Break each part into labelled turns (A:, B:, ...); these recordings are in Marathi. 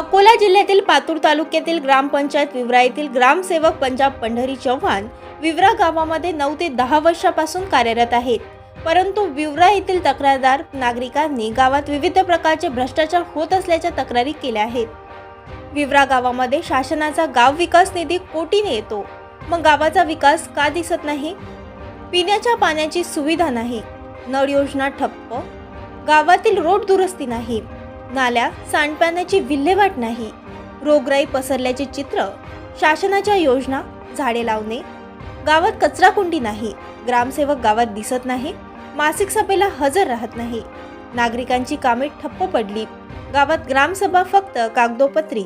A: अकोला जिल्ह्यातील पातूर तालुक्यातील ग्रामपंचायत विवरा येथील ग्रामसेवक पंजाब पंढरी चव्हाण विवरा गावामध्ये नऊ ते दहा वर्षापासून कार्यरत आहेत. परंतु विवरा येथील तक्रारदार नागरिकांनी गावात विविध प्रकारचे भ्रष्टाचार होत असल्याच्या तक्रारी केल्या आहेत. विवरा गावामध्ये शासनाचा गाव विकास निधी कोटीने येतो. मग गावाचा विकास का दिसत नाही? पिण्याच्या पाण्याची सुविधा नाही. नळ योजना ठप्प. गावातील रोड दुरुस्ती नाही. नाल्या सांडपाण्याची विल्हेवाट नाही. रोगराई पसरल्याचे चित्र शासनाच्या योजना झाडे लावणे. गावात कचराकुंडी नाही. ग्रामसेवक गावात दिसत नाही. मासिक सभेला हजर राहत नाही. नागरिकांची कामे ठप्प पडली. गावात ग्रामसभा फक्त कागदोपत्री.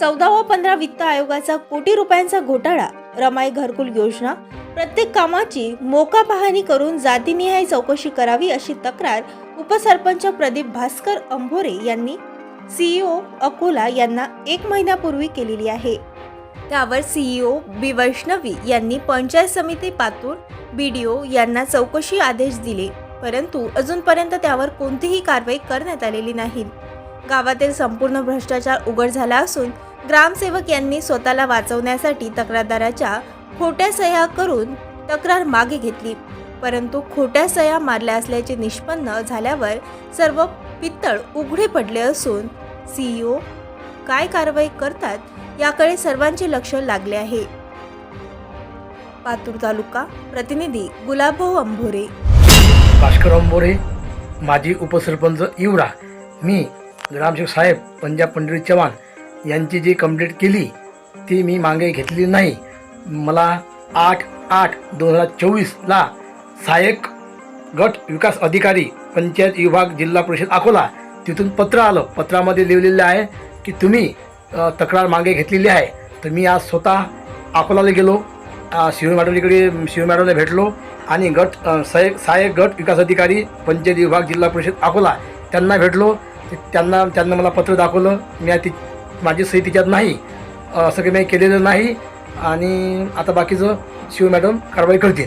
A: चौदा व पंधरा वित्त आयोगाचा कोटी रुपयांचा घोटाळा. रमाई घरकुल योजना प्रत्येक कामाची मोका पाहणी करून जातीनिहाय चौकशी करावी अशी तक्रार उपसरपंच प्रदीप भास्कर अंभोरे यांनी सीईओ अकोला यांना एक महिन्यापूर्वी केलेली आहे. त्यावर सीईओ बी वैष्णवी यांनी पंचायत समिती पातूर ओ यांना चौकशी आदेश दिले परंतु अजूनपर्यंत त्यावर कोणतीही कारवाई करण्यात आलेली नाही. गावातील संपूर्ण भ्रष्टाचार उघड झाला असून ग्रामसेवक यांनी स्वतःला वाचवण्यासाठी तक्रारदाराच्या खोट्या सह्या करून तक्रार मागे घेतली. परंतु खोट्या सह्या मारल्या असल्याचे निष्पन्न झाल्यावर सर्व पित्तळ उघडे पडले असून सीईओ काय कारवाई करतात याकडे सर्वांचे लक्ष लागले आहे. पातूर तालुका प्रतिनिधी गुलाबभाऊ अंभोरे.
B: भास्कर अंबोरे माजी उपसरपंच इवरा मी ग्रामसेवक साहेब पंजाब पंडित चव्हाण यांची जी कंप्लेंट केली ती मी मागे घेतली नाही. मला आठ आठ दोन हजार चोवीसला सहाय्यक गट विकास अधिकारी पंचायत विभाग जिल्हा परिषद अकोला तिथून पत्र आलं. पत्रामध्ये लिहिलेलं आहे की तुम्ही तक्रार मागे घेतलेली आहे. तर मी आज स्वतः अकोलाला गेलो शिव मॅडमकडे शिव मॅडमला भेटलो आणि गट सहाय्यक सहाय्यक गट विकास अधिकारी पंचायत विभाग जिल्हा परिषद अकोला त्यांना भेटलो. त्यांना त्यांना मला पत्र दाखवलं. मी ती माझी सही तिच्यात नाही. असं काही मी केलेलं नाही. आणि आता बाकीचं शिव मॅडम कारवाई करतील.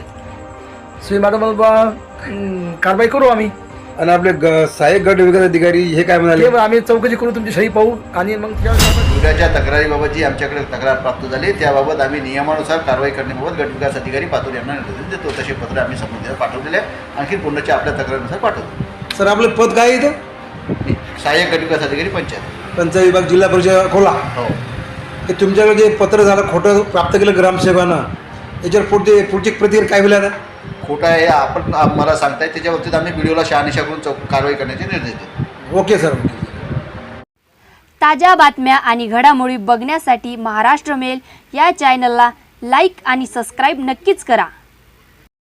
B: शिव मॅडम म्हणून बा अं, कारवाई करू आम्ही.
C: आणि आपले ग- सहाय्यक गट विकास अधिकारी हे काय म्हणाले?
B: ते आम्ही चौकशी करू तुमची सही पाहू आणि मग त्या-
D: उद्याच्या तक्रारीबाबत जी आमच्याकडे तक्रार प्राप्त झाली. त्याबाबत आम्ही नियमानुसार कारवाई करण्याबाबत गट विकास अधिकारी पातूर यांना निर्देश देतो. तसे पत्र आम्ही संबंधित पाठवलेले आहे आणखी पुन्हाच्या आपल्या तक्रारीनुसार पाठवतो.
C: सर आपलं पद काय इथं?
D: सहाय्यक गट विकास अधिकारी पंचायत.
C: पंचायत विभाग जिल्हा परिषद अकोला
D: हो.
C: ते तुमच्याकडे जे पत्र झालं खोटं प्राप्त केलं ग्रामसेवकानं याच्यावर पुढचे पुढची प्रतिक्रिया काय होईल आता?
D: खोटा आहे आपण मला सांगताय त्याच्या बाबतीत आम्ही व्हिडिओला शहानिशा करून चौक कारवाई करण्याचे निर्देश देतो.
C: Okay sir okay.
E: ताज्या बातम्या आणि घडामोडी बघण्यासाठी महाराष्ट्र मेल या चॅनलला लाईक आणि सबस्क्राईब नक्कीच करा.